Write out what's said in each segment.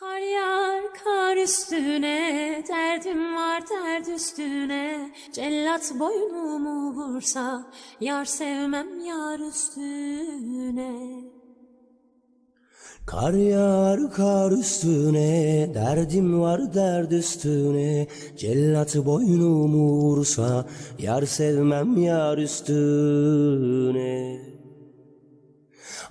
Kar yağar kar üstüne, derdim var dert üstüne. Cellat boynumu vursa, yar sevmem yar üstüne. Kar yağar kar üstüne, derdim var derd üstüne. Cellat boynumu vursa, yar sevmem yar üstüne.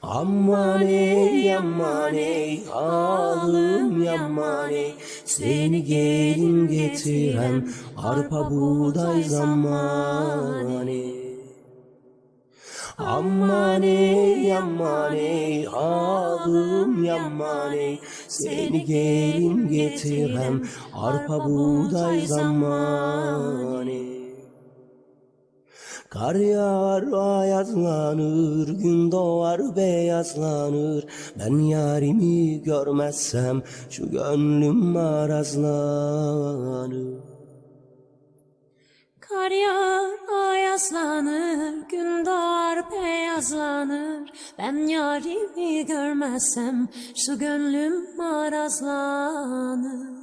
Aman ey aman ey, halım yaman ey. Seni gelin getiren, arpa buğday zamanı. Aman ey aman ey halım yaman ey Seni gelin getirem arpa buğday zamanı Kar yağar ayazlanır, gün doğar beyazlanır Ben yarimi görmezsem şu gönlüm marazlanır Kar yağar ayazlanır, gün doğar beyazlanır. Ben yarimi görmezsem şu gönlüm marazlanır.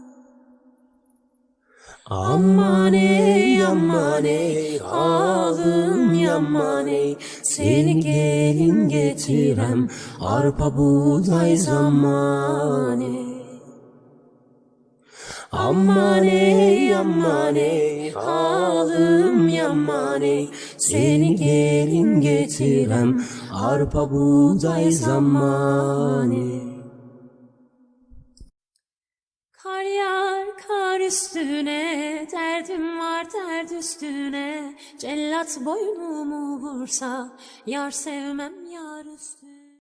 Aman ey aman ey halım yaman ey. Seni gelin getirem arpa buğday zamanı Aman ey aman ey halım yaman ey. Seni gelin getirem arpa buğday Kar yağar kar üstüne, derdim var dert üstüne. Cellat boynumu vursa, yar sevmem yar üstüne.